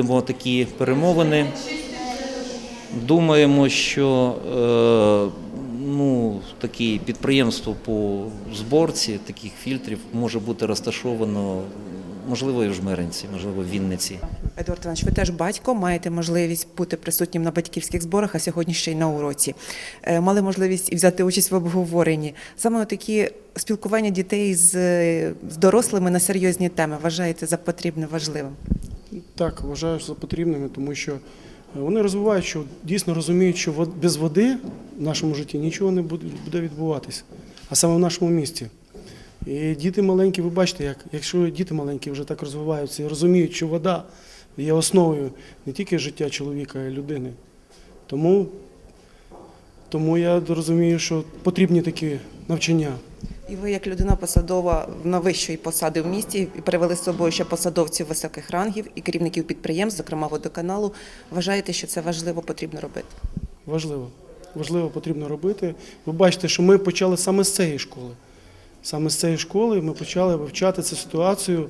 Будемо такі перемовини. Думаємо, що е, ну, такі підприємство по зборці таких фільтрів може бути розташовано, можливо, і в Жмеринці, можливо, в Вінниці. Едуард Іванович, ви теж батько, маєте можливість бути присутнім на батьківських зборах, а сьогодні ще й на уроці. Е, Мали можливість і взяти участь в обговоренні. Саме такі спілкування дітей з, з дорослими на серйозні теми вважаєте за потрібне важливим. Так, вважаю за потрібними, тому що е, вони розвивають, що дійсно розуміють, що без води в нашому житті нічого не буде відбуватися, а саме в нашому місті. І діти маленькі, ви бачите, як, якщо діти маленькі вже так розвиваються і розуміють, що вода є основою не тільки життя чоловіка, а й людини. Тому, тому я розумію, що потрібні такі навчання. І ви, як людина посадова на вищої посади в місті, і привели з собою ще посадовців високих рангів і керівників підприємств, зокрема водоканалу, вважаєте, що це важливо, потрібно робити? Важливо. Важливо потрібно робити. Ви бачите, що ми почали саме з цієї школи. Саме з цієї школи ми почали вивчати цю ситуацію.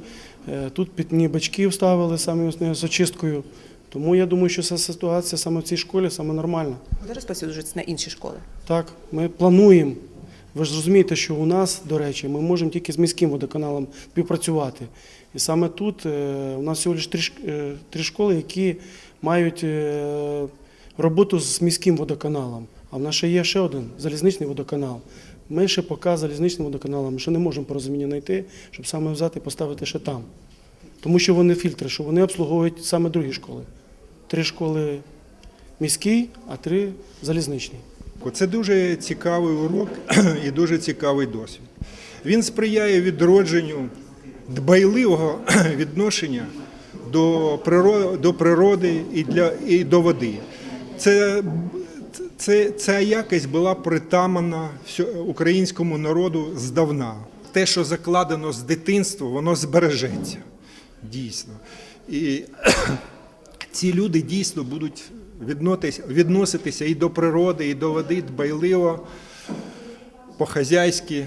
Е, Тут підні бачки вставили саме з очисткою. Тому я думаю, що ця ситуація саме в цій школі саме нормальна. Буде розповсюджуватися на інші школи. Так, ми плануємо. Ви ж розумієте, що у нас, до речі, ми можемо тільки з міським водоканалом співпрацювати. І саме тут е, у нас всього лише три, школи, які мають е, роботу з міським водоканалом. А в нас ще є ще один залізничний водоканал. Ми ще поки залізничним водоканалом ще не можемо порозуміння знайти, щоб саме взяти і поставити ще там. Тому що вони фільтри, що вони обслуговують саме другі школи. Три школи міські, а три залізничні. Це дуже цікавий урок і дуже цікавий досвід. Він сприяє відродженню дбайливого відношення до природи, до природи і, для, і до води. Це, це, ця якість була притамана українському народу здавна. Те, що закладено з дитинства, воно збережеться. Дійсно. І ці люди дійсно будуть відноситися, і до природи, і до води дбайливо, по-хазяйськи,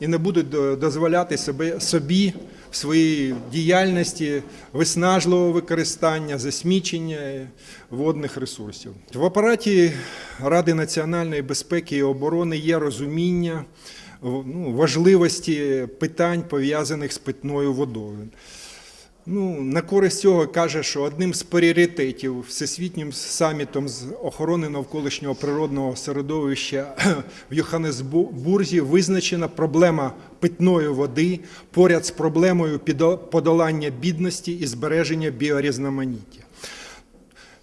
і не будуть дозволяти себе, собі в своїй діяльності виснажливого використання, засмічення водних ресурсів. В апараті Ради національної безпеки і оборони є розуміння ну, важливості питань, пов'язаних з питною водою. Ну, на користь цього каже, що одним з пріоритетів всесвітнім самітом з охорони навколишнього природного середовища в Йоханнесбурзі визначена проблема питної води поряд з проблемою подолання бідності і збереження біорізноманіття.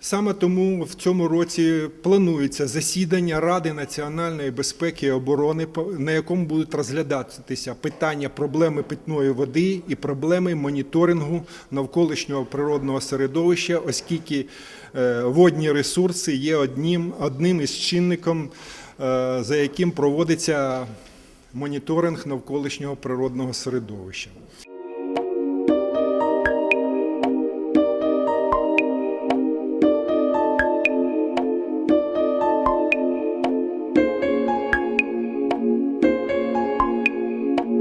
Саме тому в цьому році планується засідання Ради національної безпеки і оборони, на якому будуть розглядатися питання проблеми питної води і проблеми моніторингу навколишнього природного середовища, оскільки е, водні ресурси є одним, одним із чинником, е, за яким проводиться моніторинг навколишнього природного середовища.